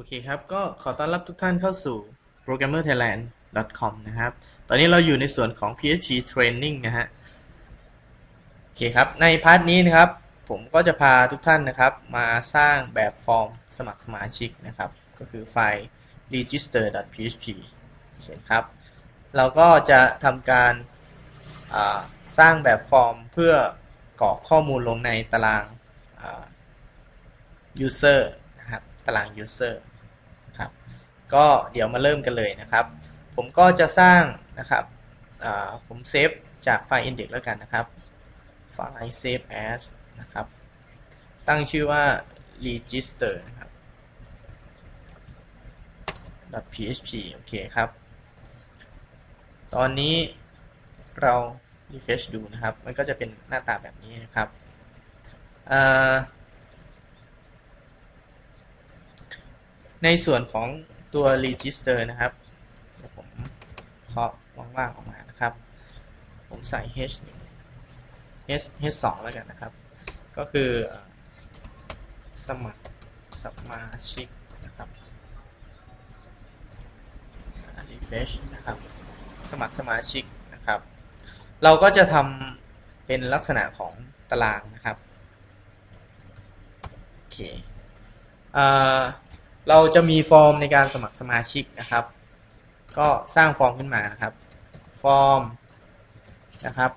โอเคครับ ก็ขอต้อนรับทุกท่านเข้าสู่ programmerthailand.com นะครับ ตอนนี้เราอยู่ในส่วนของ PHP training นะฮะ โอเคครับ ในพาร์ทนี้นะครับ ผมก็จะพาทุกท่านนะครับ มาสร้างแบบฟอร์มสมัครสมาชิกนะครับ ก็คือไฟล์ register.php โอเคครับ เราก็จะทำการสร้างแบบฟอร์มเพื่อกรอกข้อมูลลงในตาราง user ตาราง user ครับก็เดี๋ยวมาเริ่มกันเลยนะครับ ผมก็จะสร้างนะครับผมเซฟจากไฟล์ index แล้วกันนะครับ ไฟล์ save as นะครับ ตั้งชื่อว่า register นะครับ .php โอเคครับ ตอนนี้เรา refresh ดูนะครับ มันก็จะเป็นหน้าตาแบบนี้นะครับ ในส่วนของตัว register นะครับเดี๋ยวผมเคาะว่างๆออกมานะครับ ผมใส่ h 1 h h 2แล้วกันนะครับ ก็คือสมัครสมาชิกนะครับ refresh นะครับ สมัครสมาชิกนะครับ เราก็จะทำเป็นลักษณะของตารางนะครับ โอเคอ่า เราจะมีฟอร์มในการสมัครสมาชิกนะครับ ก็สร้างฟอร์มขึ้นมานะครับ ฟอร์มนะครับ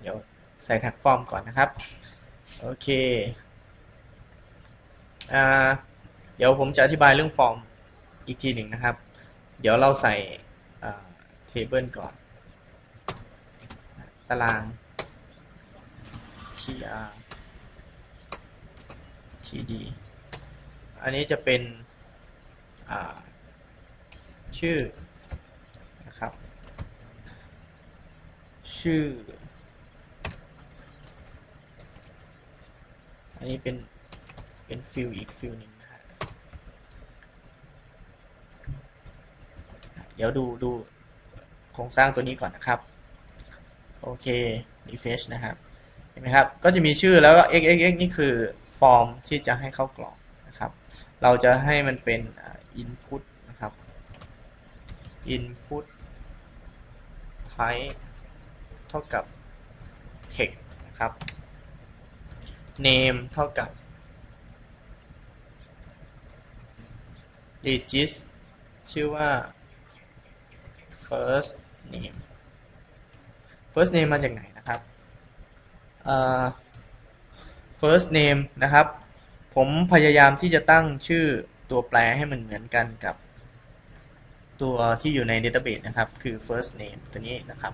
เดี๋ยวใส่แท็กฟอร์มก่อนนะครับ โอเคอ่าเดี๋ยวผมจะอธิบายเรื่องฟอร์มอีกทีหนึ่งนะครับ เดี๋ยวเราใส่เทเบิลก่อน ตาราง tr td อันนี้จะเป็นชื่อนะครับ ชื่อ อันนี้เป็น เป็นฟิลอีกฟิลหนึ่งนะฮะเดี๋ยวดูดูโครงสร้างตัวนี้ก่อนนะครับ โอเค refresh นะครับ เห็นไหมครับ ก็จะมีชื่อแล้วก็ xxx นี่คือ ฟอร์มที่จะให้เข้ากรอกนะครับ เราจะให้มันเป็น input นะครับ input type เท่ากับ text นะครับ name เท่ากับ regis ชื่อว่า first name first name มาจากไหนนะครับ first name นะครับ ผมพยายามที่จะตั้งชื่อตัวแปรให้มันเหมือนกันกับตัวที่อยู่ใน database นะครับ คือ first name ตัวนี้นะครับ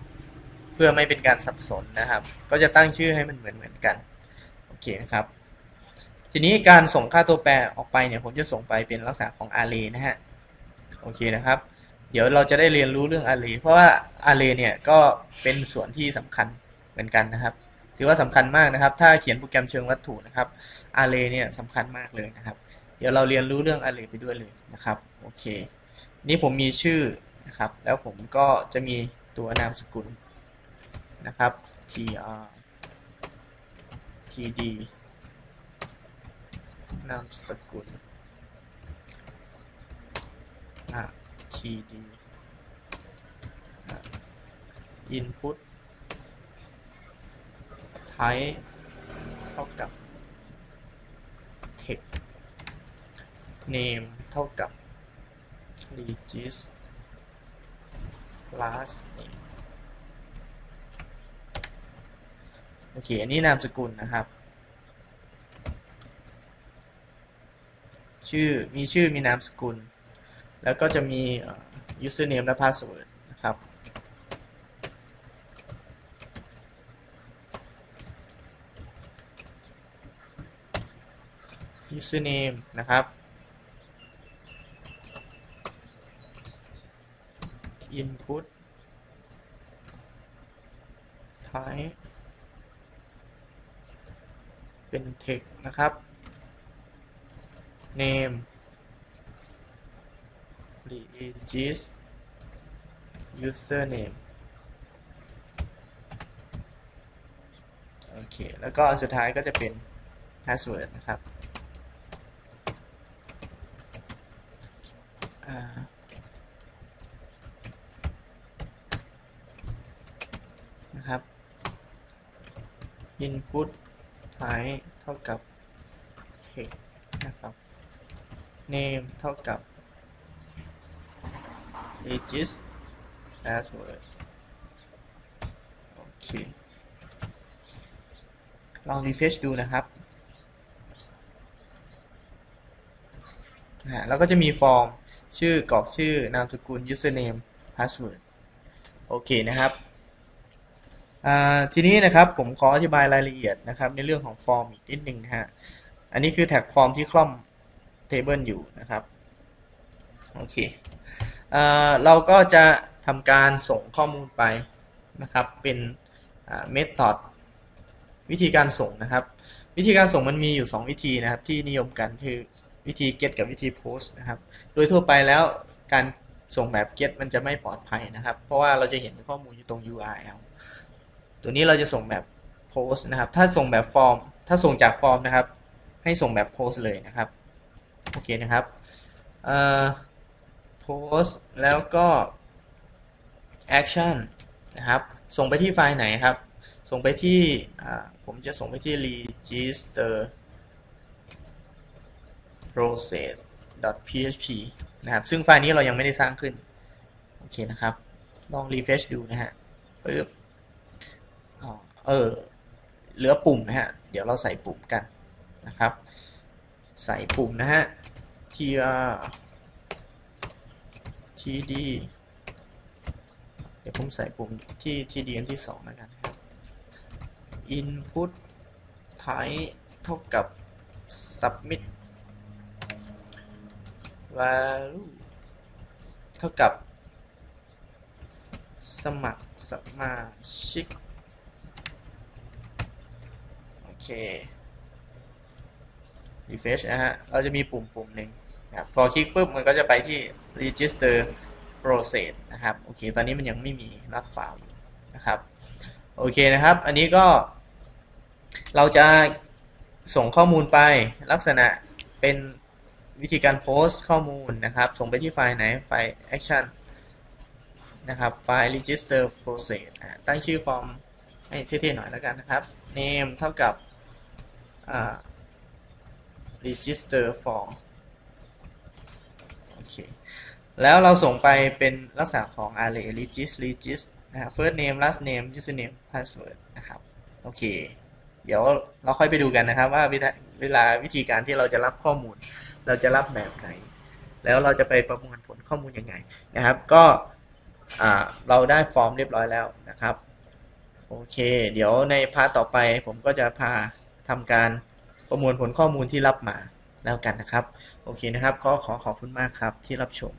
เพื่อไม่เป็นการสับสนนะครับ ก็จะตั้งชื่อให้มันเหมือนเหมือนกัน โอเคนะครับ ทีนี้การส่งค่าตัวแปรออกไปเนี่ย ผมจะส่งไปเป็นลักษณะของ array นะฮะ โอเคนะครับ เดี๋ยวเราจะได้เรียนรู้เรื่อง array เพราะว่า array เนี่ยก็เป็นส่วนที่สำคัญเหมือนกันนะครับ ถือว่าสำคัญมากนะครับ ถ้าเขียนโปรแกรมเชิงวัตถุนะครับ array เนี่ยสำคัญมากเลยนะครับ เดี๋ยวเราเรียนรู้เรื่อง array ไปด้วยเลยนะครับโอเค นี่ผมมีชื่อนะครับ แล้วผมก็จะมีตัวนามสกุลนะครับ tr td นามสกุล td input type เท่ากับ text name เท่ากับ regis last name โอเค อันนี้นามสกุลนะครับ ชื่อ มีชื่อ มีนามสกุล แล้วก็จะมี username และ password นะครับ username นะครับ input type เป็น text นะครับ name regis username โอเค แล้วก็อันสุดท้ายก็จะเป็น password นะครับ อ่า นะครับ input type เท่ากับ text นะครับ name เท่ากับ regis password โอเค ลอง refresh ดูนะครับอ่าแล้วก็จะมีฟอร์ม ชื่อกรอกชื่อนามสกุล username password โอเคนะครับทีนี้นะครับผมขออธิบายรายละเอียดนะครับในเรื่องของฟอร์มอีกนิดนึงนะฮะอันนี้คือแท็กฟอร์มที่คล่อมเทเบิลอยู่นะครับโอเคเอเราก็จะทำการส่งข้อมูลไปนะครับเป็นเมธอดวิธีการส่งนะครับ วิธีการส่งมันมีอยู่ 2 วิธีนะครับที่นิยมกันคือ วิธี get กับวิธี post นะครับ โดยทั่วไปแล้วการส่งแบบ get มันจะไม่ปลอดภัยนะครับ เพราะว่าเราจะเห็นข้อมูลอยู่ตรง URL ตัวนี้เราจะส่งแบบ post นะครับ ถ้าส่งแบบฟอร์ม ถ้าส่งจากฟอร์มนะครับ ให้ส่งแบบ post เลยนะครับ โอเคนะครับเอ่อ post แล้วก็ action นะครับ ส่งไปที่ไฟล์ไหนครับ ส่งไปที่ผมจะส่งไปที่ register process php นะครับ ซึ่งไฟล์นี้เรายังไม่ได้สร้างขึ้น โอเคนะครับ ลอง refresh ดูนะฮะปึ๊บเออ เหลือปุ่มนะฮะ เดี๋ยวเราใส่ปุ่มกันนะครับ ใส่ปุ่มนะฮะ tr td เดี๋ยวผมใส่ปุ่มที่ td อันที่2แล้วกันครับ input type เท่ากับ submit value เท่ากับ สมัครสมาชิก โอเค refresh นะฮะ เราจะมีปุ่มปุ่มหนึ่งนะพอคลิกปุ๊บ มันก็จะไปที่ register process นะครับ โอเค ตอนนี้มันยังไม่มีรับไฟล์อยู่นะครับ โอเคนะครับ อันนี้ก็ เราจะส่งข้อมูลไปลักษณะเป็น วิธีการโพสต์ข้อมูลนะครับ ส่งไปที่ไฟล์ไหน ไฟล์ action นะครับ ไฟล์ register process ตั้งชื่อฟอร์มให้เท่ๆหน่อยแล้วกันนะครับ name เท่ากับ register form โอเค แล้วเราส่งไปเป็นลักษณะของ array regist regist นะครับ first name last name username password นะครับ โอเค เดี๋ยวเราค่อยไปดูกันนะครับว่าเวลาวิธีการที่เราจะรับข้อมูล เราจะรับแบบไหน แล้วเราจะไปประมวลผลข้อมูลยังไงนะครับ ก็เราได้ฟอร์มเรียบร้อยแล้วนะครับ โอเค เดี๋ยวในพาร์ตต่อไปผมก็จะพาทำการประมวลผลข้อมูลที่รับมาแล้วกันนะครับ โอเคนะครับ ก็ขอขอบคุณมากครับที่รับชม